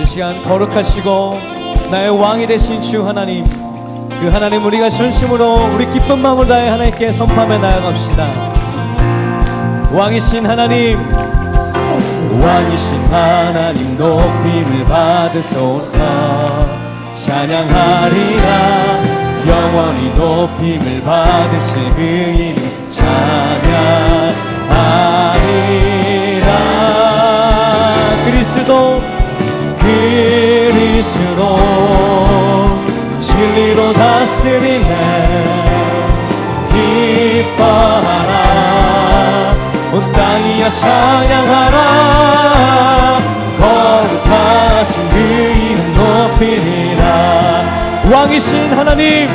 이 시간 거룩하시고 나의 왕이 되신 주 하나님 그 하나님 우리가 전심으로 우리 기쁜 마음을 다해 하나님께 선포하며 나아갑시다. 왕이신 하나님 왕이신 하나님 높임을 받으소서. 찬양하리라. 영원히 높임을 받으실 그 이름 찬양 그리스도 진리로 다스리네. 기뻐하라. 온 땅이여 찬양하라. 거룩하신 그 이름 높이리라. 왕이신 하나님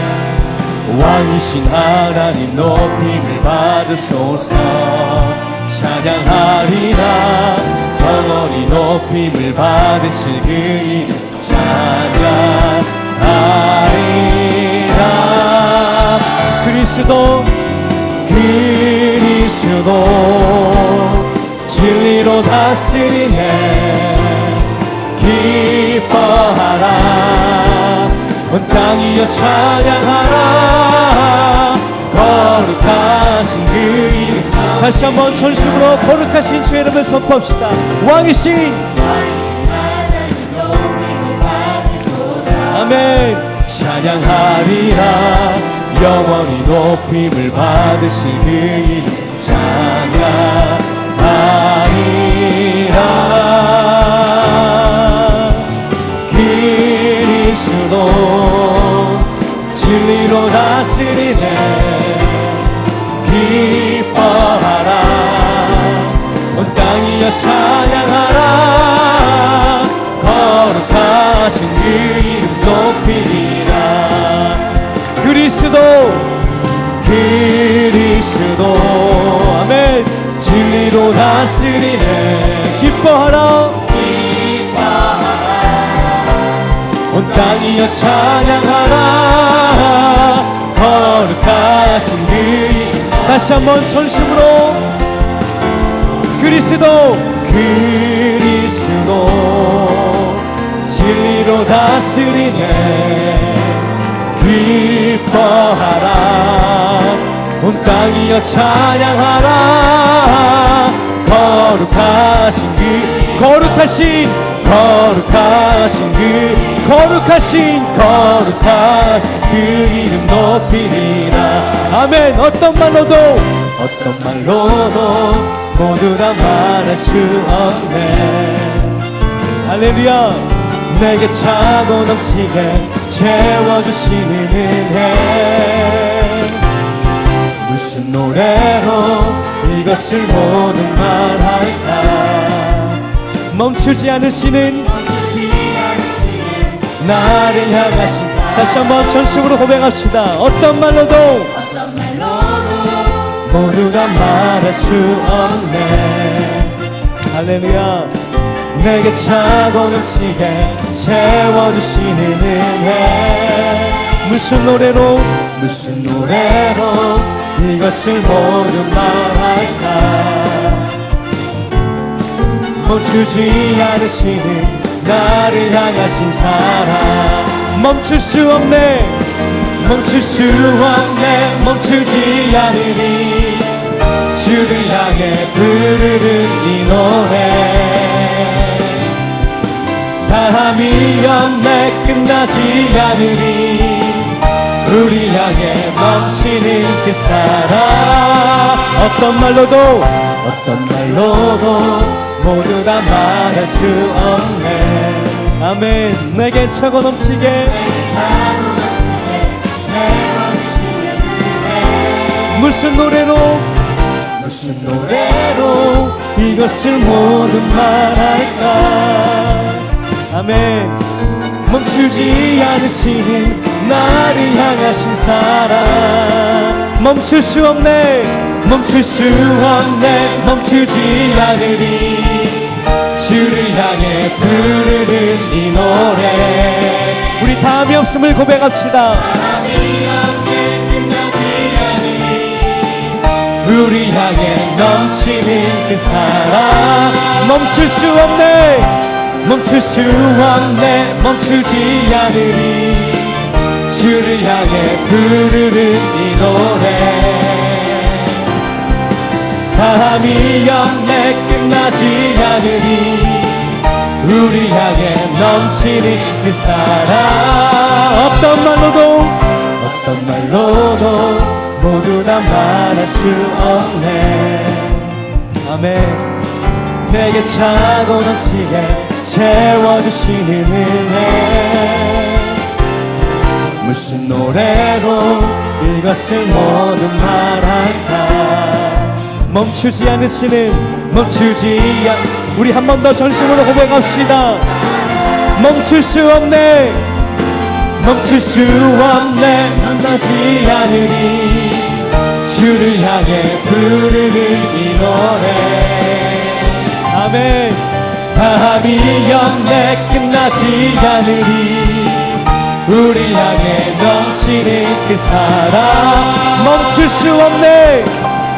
왕이신 하나님 높임을 받으소서. 찬양하리라. 영원히 높임을 받으실 그 이름 찬양하리라. 그리스도 그리스도 진리로 다스리네. 기뻐하라. 온 땅이여 찬양하라. 거룩하신 그 이름. 다시 한번 전심으로 거룩하신 주의 이름을 선포합시다. 왕이신 아멘. 찬양하리라. 영원히 높임을 받으실 그 찬양하리라. 그리스도 진리로 다스리네. 기뻐하라. 온 땅이여 찬양하라. 거룩하신 그 이름 그리스도 아멘. 진리로 다스리네. 기뻐하라. 온 땅이여 찬양하라. 거룩하신 그 이름. 다시 한번 전심으로. 그리스도 그리스도. 진리로 다스리네 기뻐하라. 온 땅이여 찬양하라. 거룩하신 그 거룩하신 거룩하신 그 거룩하신 거룩하신 그 이름 높이리라. 아멘. 어떤 말로도 어떤 말로도 모두 다 말할 수 없네. 할렐루야 내게 차고 넘치게 채워주시는 은혜. 무슨 노래로 이것을 모두 말할까? 멈추지 않으시는 나를 향하신 다시 한번 전심으로 고백합시다. 어떤 말로도 모두 다 말할 수 없네. 할렐루야 내게 차고 넘치게 채워주시는 은혜. 무슨 노래로 무슨 노래로 이것을 모두 말할까? 멈추지 않으시는 나를 향하신 사랑. 멈출 수 없네. 멈출 수 없네. 멈추지 않으니 주를 향해 부르는 이 노래 다함이 없네 끝나지 않으니 우리 향해 넘치는 그 사랑 어떤 말로도 어떤 말로도 모두 다 말할 수 없네. 아멘. 내게 차고 넘치게. 무슨 노래로? 무슨 노래로 이것을 모두 말할까 아멘 멈추지 않으시는 나를 향하신 사랑. 멈출 수 없네 멈출 수 없네 멈추지 않으리. 주를 향해 부르는 이 노래. 우리 다음이 없음을 고백합시다. 우리 향해 넘치는 그 사랑. 멈출 수 없네 멈출 수 없네. 멈추지 않으리. 주를 향해 부르는 이 노래. 다함이 없네. 끝나지 않으리. 우리 향해 넘치는 그 사랑. 어떤 말로도 어떤 말로도 모두 다 말할 수 없네. 아멘. 내게 차고 넘치게 채워주시는 은혜 무슨 노래로 이것을 모두 말할까? 멈추지 않으시는 멈추지 않 우리 한 번 더 전심으로 고백합시다. 멈출 수 없네. 멈출 수 없네. 만나지 않으리 주를 향해 부르는 이 노래. 아멘 다함이 없네 끝나지 않으리. 우리 향해 넘치는 그 사랑. 멈출 수 없네.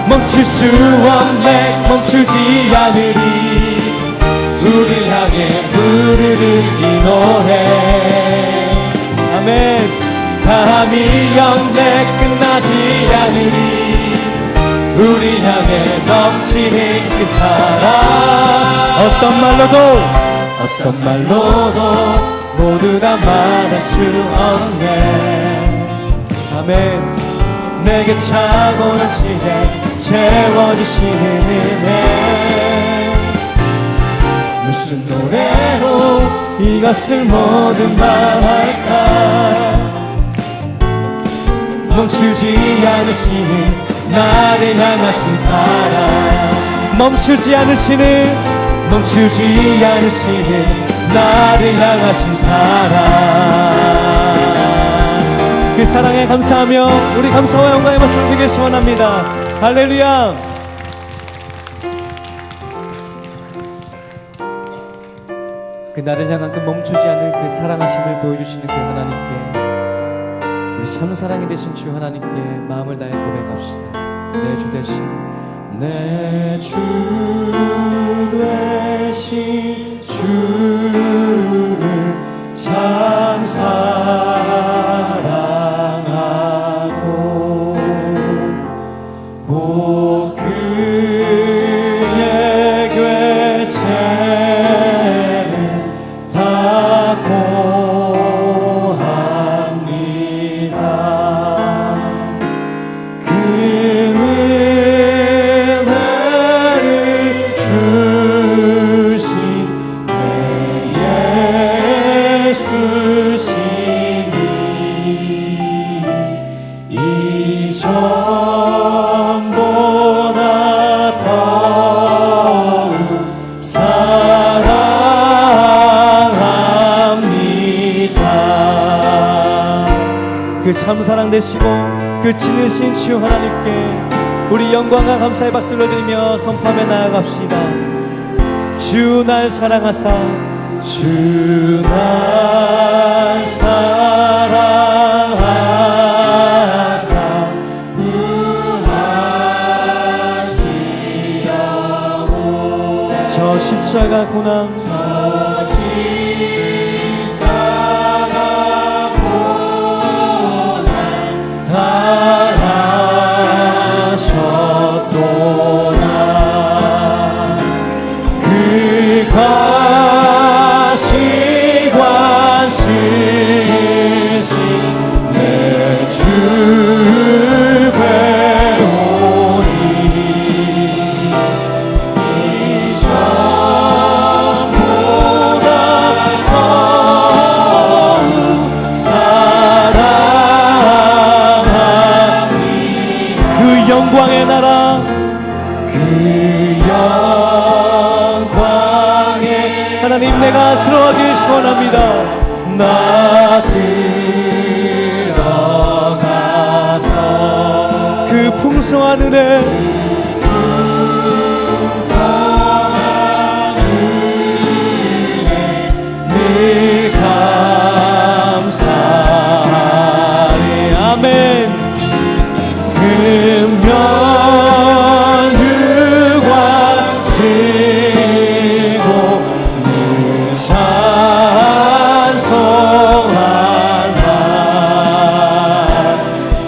멈출 수 없네. 멈추지 않으리. 우리 향해 부르는 이 노래. 아멘. 다함이 없네 끝나지 않으리 향해 넘치는 그 사랑 어떤 말로도 어떤 말로도 모두 다 말할 수 없네. 아멘. 내게 차고 넘치게 채워주시는 은혜. 무슨 노래로 이것을 모두 말할까? 멈추지 않으시는 나를 향하신 사랑 멈추지 않으시는 멈추지 않으시는 나를 향하신 사랑 그 사랑에 감사하며 우리 감사와 영광의 말씀 드리길 소원합니다. 할렐루야. 그 나를 향한 그 멈추지 않는 그 사랑하심을 보여주시는 그 하나님께 우리 참 사랑이 되신 주 하나님께 마음을 다해 고백합시다 내 주 대신 내주 되신 주를 참사 되시고 그 지으신 주 하나님께 우리 영광과 감사의 박수를 드리며 선포하며 나아갑시다. 주 날 사랑하사 주 날 사랑하사 구하시려고. 저 십자가 고난 영광의 나라. 그 영광에 하나님 내가 들어가길 소원합니다. 나 들 풍성하는네 감사하리 아멘. 금연유관 쓰고 물산성한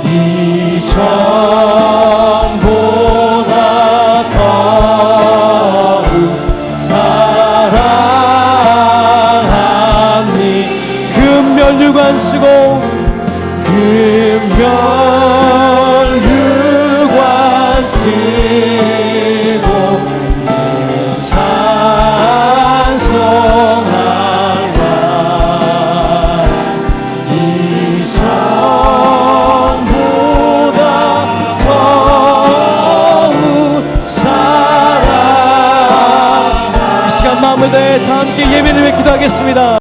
날이천